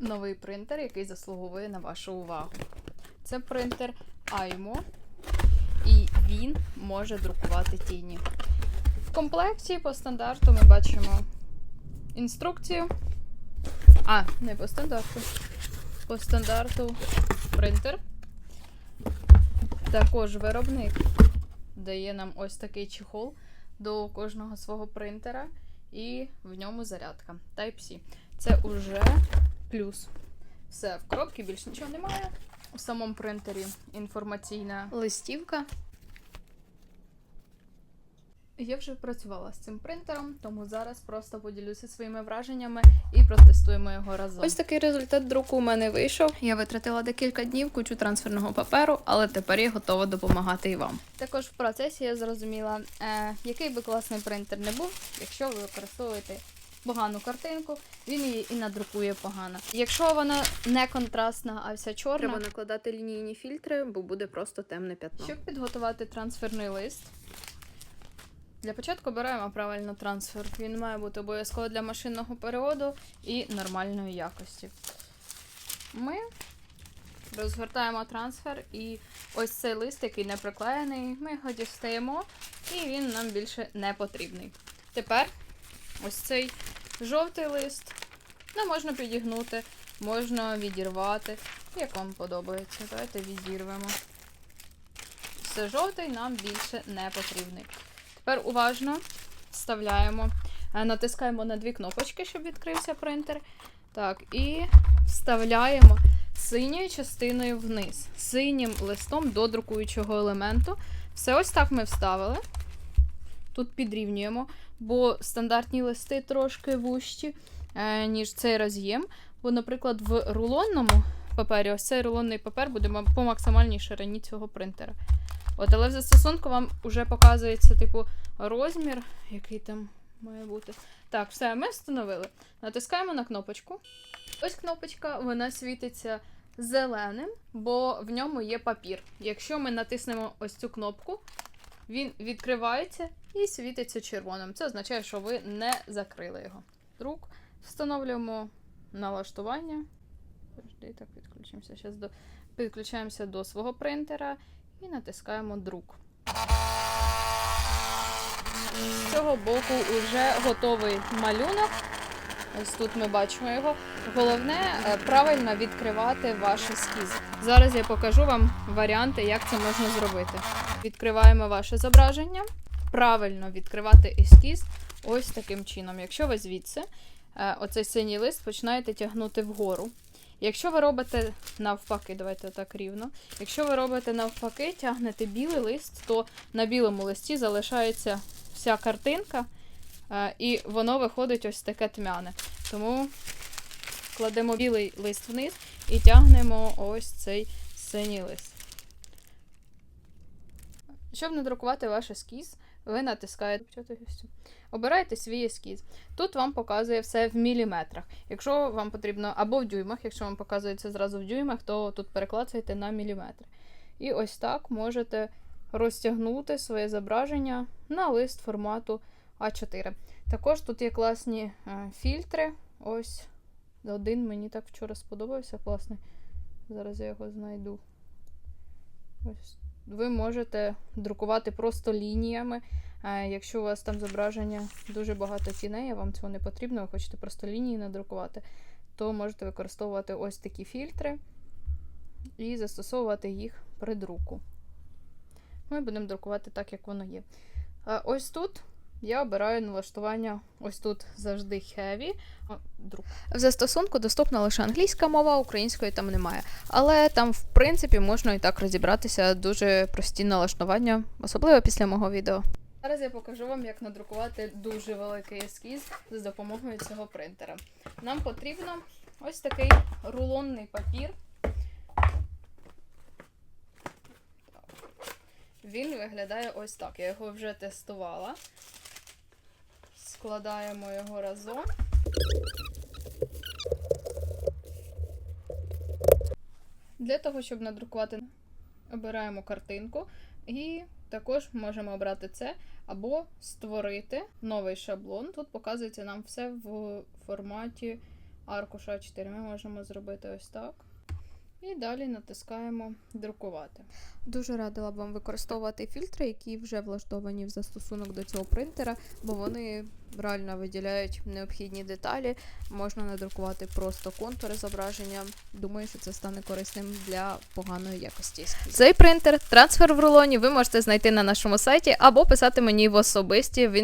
новий принтер, який заслуговує на вашу увагу. Це принтер AIMO, і він може друкувати тіні. В комплекті по стандарту ми бачимо інструкцію. А, не по стандарту. По стандарту принтер. Також виробник дає нам ось такий чехол до кожного свого принтера, і в ньому зарядка Type-C. Це уже плюс. Все, в коробці більше нічого немає. У самому принтері інформаційна листівка. Я вже працювала з цим принтером, тому зараз просто поділюся своїми враженнями і протестуємо його разом. Ось такий результат друку у мене вийшов. Я витратила декілька днів кучу трансферного паперу, але тепер я готова допомагати і вам. Також в процесі я зрозуміла, е, який би класний принтер не був, якщо ви використовуєте погану картинку, він її і надрукує погано. Якщо вона не контрастна, а вся чорна, треба накладати лінійні фільтри, бо буде просто темне п'ятно. Щоб підготувати трансферний лист. Для початку обираємо правильно трансфер. Він має бути обов'язково для машинного переводу і нормальної якості. Ми розгортаємо трансфер і ось цей лист, який не приклеєний, ми його дістаємо, і він нам більше не потрібний. Тепер ось цей жовтий лист. Ну, можна підігнути, можна відірвати. Як вам подобається. Давайте відірвемо. Все жовтий нам більше не потрібний. Тепер уважно вставляємо, е, натискаємо на дві кнопочки, щоб відкрився принтер. Так, і вставляємо синьою частиною вниз, синім листом до друкуючого елементу. Все ось так ми вставили. Тут підрівнюємо, бо стандартні листи трошки вущі, е, ніж цей роз'єм. Бо, наприклад, в рулонному папері, ось цей рулонний папер буде по максимальній ширині цього принтера. От, але в застосунку вам вже показується, типу, розмір, який там має бути. Так, все, ми встановили. Натискаємо на кнопочку. Ось кнопочка, вона світиться зеленим, бо в ньому є папір. Якщо ми натиснемо ось цю кнопку, він відкривається і світиться червоним. Це означає, що ви не закрили його. Друк. Встановлюємо налаштування. Подожди, так, підключимося. Зараз до... підключаємося до свого принтера і натискаємо друк. З цього боку вже готовий малюнок. Ось тут ми бачимо його. Головне е, правильно відкривати ваш ескіз. Зараз я покажу вам варіанти, як це можна зробити. Відкриваємо ваше зображення. Правильно відкривати ескіз ось таким чином. Якщо ви звідси е, оцей синій лист починаєте тягнути вгору. Якщо ви робите навпаки, давайте так рівно. Якщо ви робите навпаки, тягнете білий лист, то на білому листі залишається вся картинка, е, і воно виходить ось таке тьмяне. Тому кладемо білий лист вниз і тягнемо ось цей синій лист. Щоб надрукувати ваш ескіз, ви натискаєте обирайте свій ескіз. Тут вам показує все в міліметрах. Якщо вам потрібно, або в дюймах, якщо вам показується зразу в дюймах, то тут переклацуєте на міліметри. І ось так можете розтягнути своє зображення на лист формату А4. Також тут є класні е, фільтри. Ось один мені так вчора сподобався класний. Зараз я його знайду. Ось. Ви можете друкувати просто лініями. Е, Якщо у вас там зображення дуже багато тіней, а вам цього не потрібно, ви хочете просто лінії надрукувати, то можете використовувати ось такі фільтри і застосовувати їх при друку. Ми будемо друкувати так, як воно є. Ось тут я обираю налаштування, ось тут завжди heavy. О. В застосунку доступна лише англійська мова, української там немає. Але там, в принципі, можна і так розібратися дуже прості налаштування, особливо після мого відео. Зараз я покажу вам, як надрукувати дуже великий ескіз з допомогою цього принтера. Нам потрібно ось такий рулонний папір. Він виглядає ось так. Я його вже тестувала. Складаємо його разом. Для того, щоб надрукувати, обираємо картинку і також можемо обрати це або створити новий шаблон. Тут показується нам все в форматі аркуша А4 ми можемо зробити ось так. І далі натискаємо друкувати. Дуже радила б вам використовувати фільтри, які вже влаштовані в застосунок до цього принтера, бо вони реально виділяють необхідні деталі. Можна надрукувати просто контури зображення. Думаю, що це стане корисним для поганої якості. Цей принтер, трансфер в рулоні ви можете знайти на нашому сайті або писати мені в особисті в